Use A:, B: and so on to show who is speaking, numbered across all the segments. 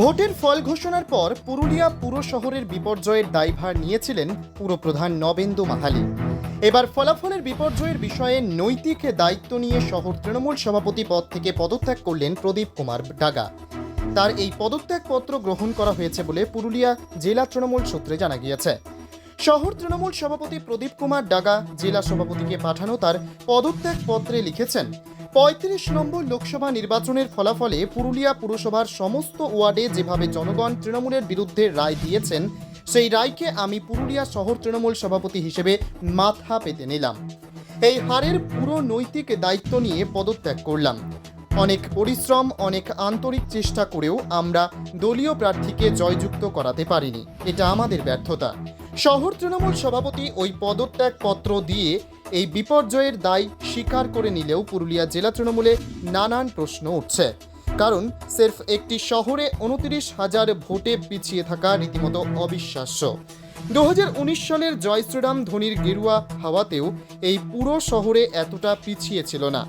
A: ভোটের ফল ঘোষণার পর পুরুলিয়া পুর শহরের বিপর্যয়ের দায়ভার নিয়েছিলেন পুরপ্রধান নবেন্দু মাহালি। এবার ফলাফলের বিপর্যয়ের বিষয়ে নৈতিক দায়িত্ব নিয়ে শহর তৃণমূল সভাপতি পদ থেকে পদত্যাগ করলেন প্রদীপ কুমার ডাগা। তার এই পদত্যাগপত্র গ্রহণ করা হয়েছে বলে পুরুলিয়া জেলা তৃণমূল সূত্রে জানা গিয়েছে। শহর তৃণমূল সভাপতি প্রদীপ কুমার ডাগা জেলা সভাপতিকে পাঠানো তার পদত্যাগ পত্রে লিখেছেন পঁয়ত্রিশ নম্বর লোকসভা নির্বাচনের ফলাফলে পুরুলিয়া পুরসভার সমস্ত ওয়ার্ডে যেভাবে জনগণ তৃণমূলের বিরুদ্ধে রায় দিয়েছেন, সেই রায়কে আমি পুরুলিয়া শহর তৃণমূল সভাপতি হিসেবে মাথা পেতে নিলাম। এই হারের পুরো নৈতিক দায়িত্ব নিয়ে পদত্যাগ করলাম। অনেক পরিশ্রম, অনেক আন্তরিক চেষ্টা করেও আমরা দলীয় প্রার্থীকে জয়যুক্ত করাতে পারিনি। এটা আমাদের ব্যর্থতা। শহর তৃণমূল সভাপতি ওই পদত্যাগ পত্র দিয়ে এই বিপর্যয়ের দায় স্বীকার করে নিলেও পুরুলিয়া জেলা তৃণমূলে নানান প্রশ্ন উঠছে। কারণ সির্ফ একটি শহরে উনত্রিশ হাজার ভোটে পিছিয়ে থাকা রীতিমতো অবিশ্বাস্য। দু হাজার উনিশ সালের জয় শ্রীরাম ধোনির গেরুয়া হাওয়াতেও এই পুরো শহরে এতটা পিছিয়ে ছিল না।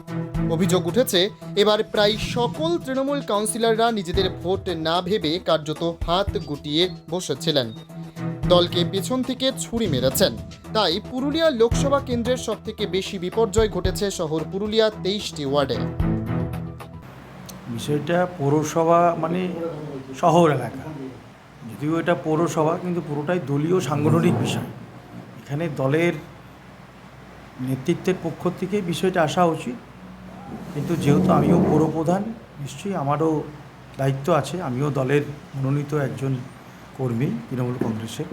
A: অভিযোগ উঠেছে, এবার প্রায় সকল তৃণমূল কাউন্সিলররা নিজেদের ভোট না ভেবে কার্যত হাত গুটিয়ে বসেছিলেন। দলকে পেছন থেকে ছুরি মেরেছেন। তাই পুরুলিয়া লোকসভা কেন্দ্রের সবথেকে বেশি বিপর্যয় ঘটেছে শহর পুরুলিয়া তেইশটি ওয়ার্ডে।
B: বিষয়টা পৌরসভা মানে শহর এলাকা। যদিও এটা পৌরসভা, কিন্তু পুরোটাই দলীয় সাংগঠনিক বিষয়। এখানে দলের নেতৃত্বের পক্ষ থেকে বিষয়টা আসা উচিত। কিন্তু যেহেতু আমিও পৌরপ্রধান, নিশ্চয়ই আমারও দায়িত্ব আছে। আমিও দলের মনোনীত একজন কর্মী, তৃণমূল কংগ্রেসের।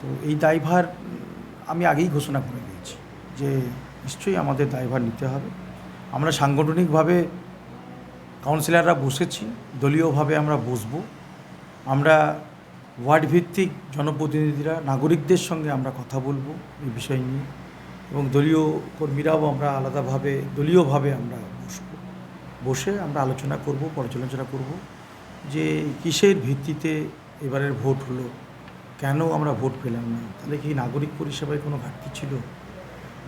B: তো এই দায়ভার আমি আগেই ঘোষণা করে দিয়েছি যে নিশ্চয়ই আমাদের দায়ভার নিতে হবে। আমরা সাংগঠনিকভাবে কাউন্সিলররা বসেছি, দলীয়ভাবে আমরা বসবো। আমরা ওয়ার্ড ভিত্তিক জনপ্রতিনিধিরা, নাগরিকদের সঙ্গে আমরা কথা বলব এই বিষয় নিয়ে এবং দলীয় কর্মীরাও আমরা আলাদাভাবে, দলীয়ভাবে আমরা বসবো। বসে আমরা আলোচনা করব, পর্যালোচনা করব যে কিসের ভিত্তিতে এবারের ভোট হলো কেন আমরা ভোট পেলাম না? তাহলে কি নাগরিক পরিষেবায় কোনো ঘাটতি ছিল?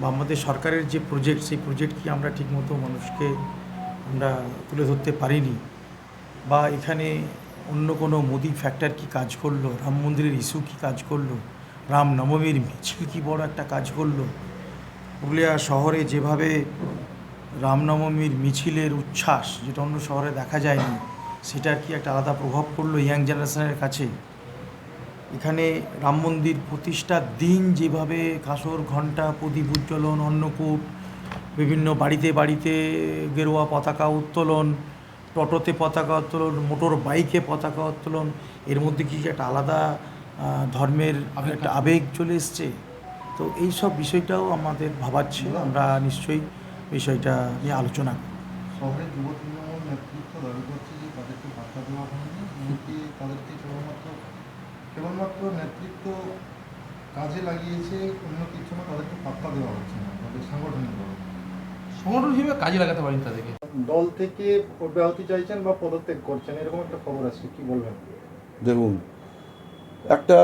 B: বা আমাদের সরকারের যে প্রজেক্ট সেই প্রজেক্ট কি আমরা ঠিকমতো মানুষকে আমরা তুলে ধরতে পারিনি? বা এখানে অন্য কোনো মোদি ফ্যাক্টর কি কাজ করল? রাম মন্দিরের ইস্যু কি কাজ করল? রাম নবমীর মিছিল কি বড় একটা কাজ করল? পুরুলিয়া শহরে যেভাবে রামনবমীর মিছিলের উচ্ছ্বাস, যেটা অন্য শহরে দেখা যায়নি, সেটার কি একটা আলাদা প্রভাব পড়ল ইয়াং জেনারেশনের কাছে? এখানে রাম মন্দির প্রতিষ্ঠার দিন যেভাবে কাসর ঘণ্টা প্রদীপ উজ্জ্বলন অন্নকূট বিভিন্ন বাড়িতে বাড়িতে গেরুয়া পতাকা উত্তোলন টোটোতে পতাকা উত্তোলন মোটর বাইকে পতাকা উত্তোলন এর মধ্যে কি একটা আলাদা ধর্মের একটা আবেগ চলে এসছে? তো এই সব বিষয়টাও আমাদের ভাবাচ্ছে আমরা নিশ্চয়ই বিষয়টা নিয়ে আলোচনা করব।
C: শহরের যুব তৃণমূল নেতৃত্ব দাবি করছে যে তাদেরকে বার্তা দেওয়া হয়নি। তাদেরকে কেবলমাত্র কেবলমাত্র নেতৃত্ব কাজে লাগিয়েছে অন্য কিছু না তাদেরকে পাত্তা দেওয়া হচ্ছে না তাদের সাংগঠনিকভাবে
D: সংগঠন হিসেবে কাজে লাগাতে পারেন তাদেরকে।
C: দল থেকে অব্যাহতি চাইছেন বা পদত্যাগ করছেন এরকম একটা খবর আসছে কি বলবেন?
E: দেখুন একটা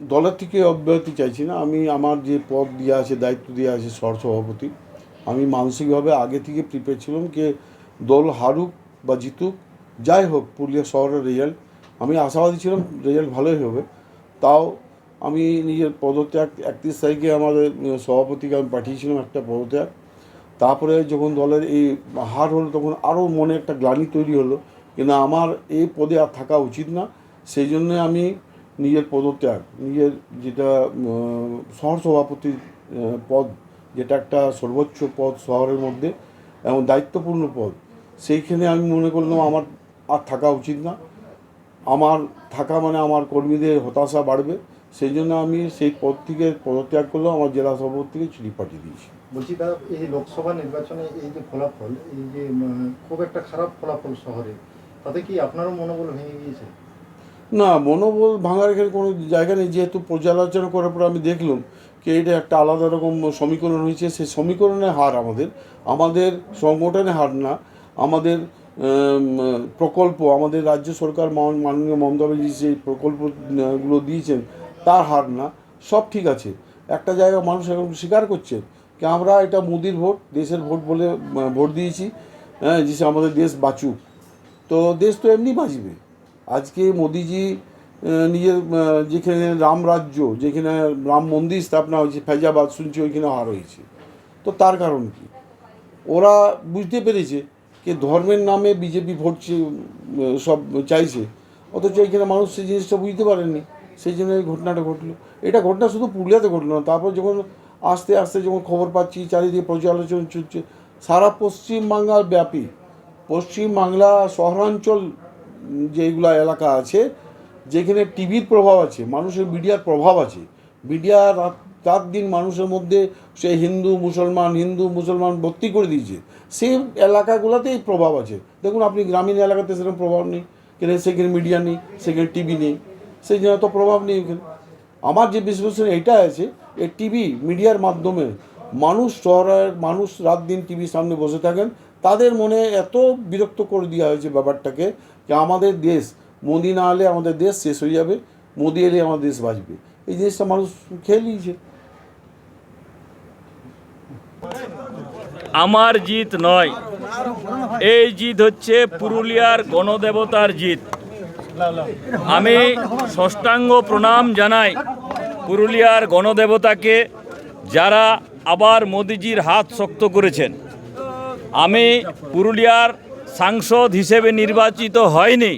E: দলের থেকে অব্যাহতি চাইছি না আমি আমার যে পদ দেওয়া আছে দায়িত্ব দেওয়া আছে সর সভাপতি আমি মানসিকভাবে আগে থেকে প্রিপেয়ার ছিলাম যে দল হারুক বা জিতুক যাই হোক পুরুলিয়া শহরের রেজাল্ট আমি আশাবাদী ছিলাম রেজাল্ট ভালোই হবে। তাও আমি নিজের পদত্যাগ, একত্রিশ তারিখে আমাদের সভাপতিকে আমি পাঠিয়েছিলাম একটা পদত্যাগ। তারপরে যখন দলের এই হার হলো, তখন আরও মনে একটা গ্লানি তৈরি হলো কিন্তু আমার এই পদে আর থাকা উচিত না। সেই জন্য আমি নিজের পদত্যাগ, নিজের যেটা শহর সভাপতির পদ, যেটা একটা সর্বোচ্চ পদ শহরের মধ্যে এবং দায়িত্বপূর্ণ পদ, সেইখানে আমি মনে করলাম আমার আর থাকা উচিত না। আমার থাকা মানে আমার কর্মীদের হতাশা বাড়বে সেই জন্য আমি সেই পদ থেকে পদত্যাগ করলেও আমার জেলা সভাপতি থেকে চিঠি পাঠিয়ে দিয়েছি।
C: বলছি দাদা এই লোকসভা নির্বাচনে এই যে ফলাফল এই যে খুব একটা খারাপ ফলাফল শহরে তাতে কি আপনারও মনোবল ভেঙে গিয়েছে?
E: না মনোবল ভাঙার এখানে কোনো জায়গা নেই যেহেতু পর্যালোচনা করার পর আমি দেখলাম কি এটা একটা আলাদা রকম সমীকরণ হয়েছে সেই সমীকরণে হার আমাদের আমাদের সংগঠনে হার না আমাদের প্রকল্প আমাদের রাজ্য সরকার মান- মাননীয় মমতা ব্যানার্জি যে প্রকল্পগুলো দিয়েছেন, তার হার না, সব ঠিক আছে। একটা জায়গা মানুষ এখন স্বীকার করছে কি আমরা এটা মোদির ভোট, দেশের ভোট বলে ভোট দিয়েছি হ্যাঁ যে আমাদের দেশ বাঁচুক। তো দেশ তো এমনি বাঁচবে। আজকে মোদিজি নিজের যেখানে রাম রাজ্য, যেখানে রাম মন্দির স্থাপনা হয়েছে, ফেজাবাদ, শুনছি ওইখানে হার হয়েছে। তো তার কারণ কি? ওরা বুঝতে পেরেছে যে ধর্মের নামে বিজেপি ভোট সব চাইছে। অথচ এখানে মানুষ সেই জিনিসটা বুঝতে পারেননি। সেই জন্য এই ঘটনাটা ঘটলো। এটা ঘটনা শুধু পুরুলিয়াতে ঘটলো না, তারপর যখন আস্তে আস্তে যখন খবর পাচ্ছি, চারিদিকে পর্যালোচনা চলছে, সারা পশ্চিমবাংলার ব্যাপী, পশ্চিমবাংলা শহরাঞ্চল যেগুলো এলাকা আছে, যেখানে টিভির প্রভাব আছে, মানুষের মিডিয়ার প্রভাব আছে, মিডিয়া রাত রাত দিন মানুষের মধ্যে সে হিন্দু, মুসলমান হিন্দু, মুসলমান ভর্তি করে দিয়েছে। সেই এলাকাগুলোতেই প্রভাব আছে। দেখুন, আপনি গ্রামীণ এলাকাতে সেরকম প্রভাব নেই। কেন সেখানে মিডিয়া নেই, সেখানে টিভি নেই। সেই জন্য তো প্রভাব নেই ওখানে আমার যে বিশ্লেষণ এটা আছে এই টিভি মিডিয়ার মাধ্যমে মানুষ শহরের মানুষ রাত দিন টিভির সামনে বসে থাকেন। তাদের মনে এত বিরক্ত করে দেওয়া হয়েছে ব্যাপারটাকে যে আমাদের দেশ, মোদি না হলে আমাদের দেশ শেষ হয়ে যাবে। মোদি এলে আমাদের দেশ বাঁচবে। এই জিনিসটা মানুষ খেয়ে নিয়েছে।
F: আমার জিত নয়। এই জিত হচ্ছে পুরুলিয়ার গণদেবতার জিত। আমি ষষ্ঠাঙ্গ প্রণাম জানাই পুরুলিয়ার গণদেবতাকে যারা আবার মোদিজির হাত শক্ত করেছেন। আমি পুরুলিয়ার সাংসদ হিসেবে নির্বাচিত হয়নি।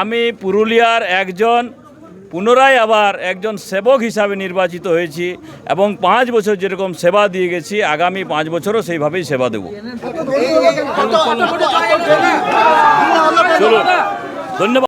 F: আমি পুরুলিয়ার একজন পুনরায় আবার একজন সেবক হিসাবে নির্বাচিত হয়েছি এবং পাঁচ বছর যেরকম সেবা দিয়ে গেছি আগামী পাঁচ বছরও সেইভাবেই সেবা দেব চলুন ধন্যবাদ